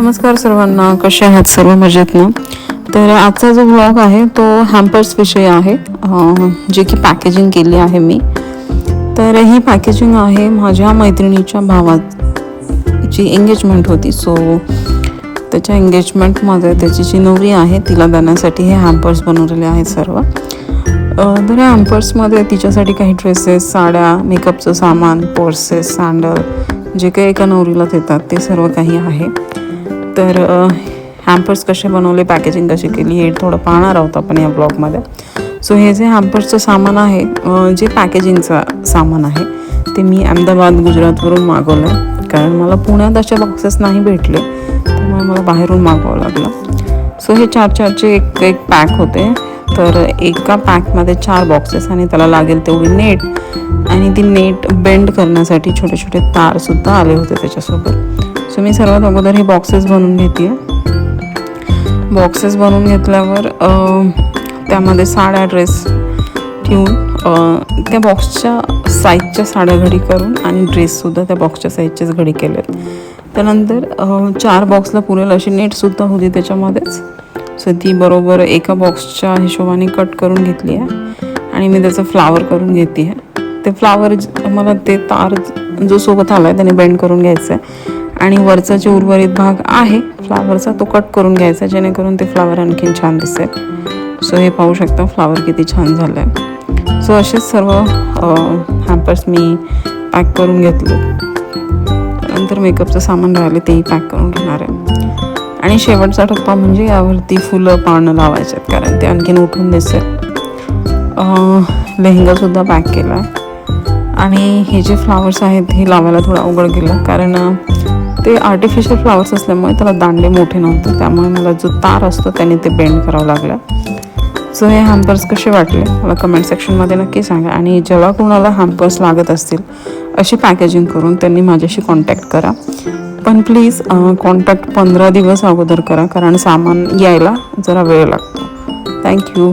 नमस्कार सर्वांना कसे आहात सर्व? मजेत ना? तर आजचा जो ब्लॉग आहे तो हॅम्पर्स विषयी आहे. जे की पॅकेजिंग केली आहे मी. तर ही पॅकेजिंग आहे माझ्या मैत्रिणीच्या भावाची एंगेजमेंट होती. सो त्याच्या एंगेजमेंटमध्ये त्याची जी नवरी आहे तिला देण्यासाठी हे हॅम्पर्स बनवलेले आहेत सर्व. तर या हॅम्पर्समध्ये तिच्यासाठी काही ड्रेसेस साड्या मेकअपचं सामान पर्सेस सँडल जे काही एका नवरीला देतात ते सर्व काही आहे. तर हॅम्पर्स कसे बनवले पॅकेजिंग कशी केली हे थोडं पाहणार आहोत आपण या ब्लॉगमध्ये सो हे जे हॅम्पर्सचं सामान आहे जे पॅकेजिंगचं सामान आहे ते मी अहमदाबाद गुजरातवरून मागवलं आहे कारण मला पुण्यात असे बॉक्सेस नाही भेटले त्यामुळे मला बाहेरून मागवावं लागलं. सो हे चार चारचे एक एक पॅक होते. तर एका पॅकमध्ये चार बॉक्सेस आणि त्याला लागेल तेवढी नेट आणि ती नेट बेंड करण्यासाठी छोटे छोटे तारसुद्धा आले होते त्याच्यासोबत. सो मी सर्वात अगोदर हे बॉक्सेस बनवून घेते बॉक्सेस बनवून घेतल्यावर त्यामध्ये साड्या ड्रेस ठेवून त्या बॉक्सच्या साईजच्या साड्या घडी करून आणि ड्रेससुद्धा त्या बॉक्सच्या साईजच्याच घडी केलेत त्यानंतर चार बॉक्सला पुरेल अशी नेटसुद्धा होती त्याच्यामध्येच. सो ती बरोबर एका बॉक्सच्या हिशोबाने कट करून घेतली आहे आणि मी त्याचं फ्लावर करून घेते आहे ते फ्लावर मला ते तार जो सोबत आला आहे त्याने बेंड करून घ्यायचं आहे आणि वरचा जे उर्वरित भाग आहे फ्लावरचा तो कट करून घ्यायचा जेणेकरून ते फ्लावर आणखीन छान दिसेल. सो हे पाहू शकता फ्लावर किती छान झालं आहे सो असेच सर्व हॅम्पर्स मी पॅक करून घेतले. नंतर मेकअपचं सामान राहिलं तेही पॅक करून घेणार आहे. आणि शेवटचा टप्पा म्हणजे यावरती फुलं पानं लावायचे आहेत कारण ते आणखीन उठून दिसेल. लेहंगासुद्धा पॅक केला आहे आणि हे जे फ्लावर्स आहेत हे लावायला थोडं अवघड गेलं कारण ते आर्टिफिशियल फ्लावर्स असल्यामुळे त्याला दांडे मोठे नव्हते. त्यामुळे मला जो तार असतो त्याने ते बेंड करावं लागलं. सो हे हॅम्पर्स कसे वाटले? मला कमेंट सेक्शनमध्ये नक्की सांगा. आणि जेव्हा कोणाला हॅम्पर्स लागत असतील अशी पॅकेजिंग करून त्यांनी माझ्याशी कॉन्टॅक्ट करा. पण प्लीज कॉन्टॅक्ट पंधरा दिवस अगोदर करा कारण सामान यायला जरा वेळ लागतो. थँक्यू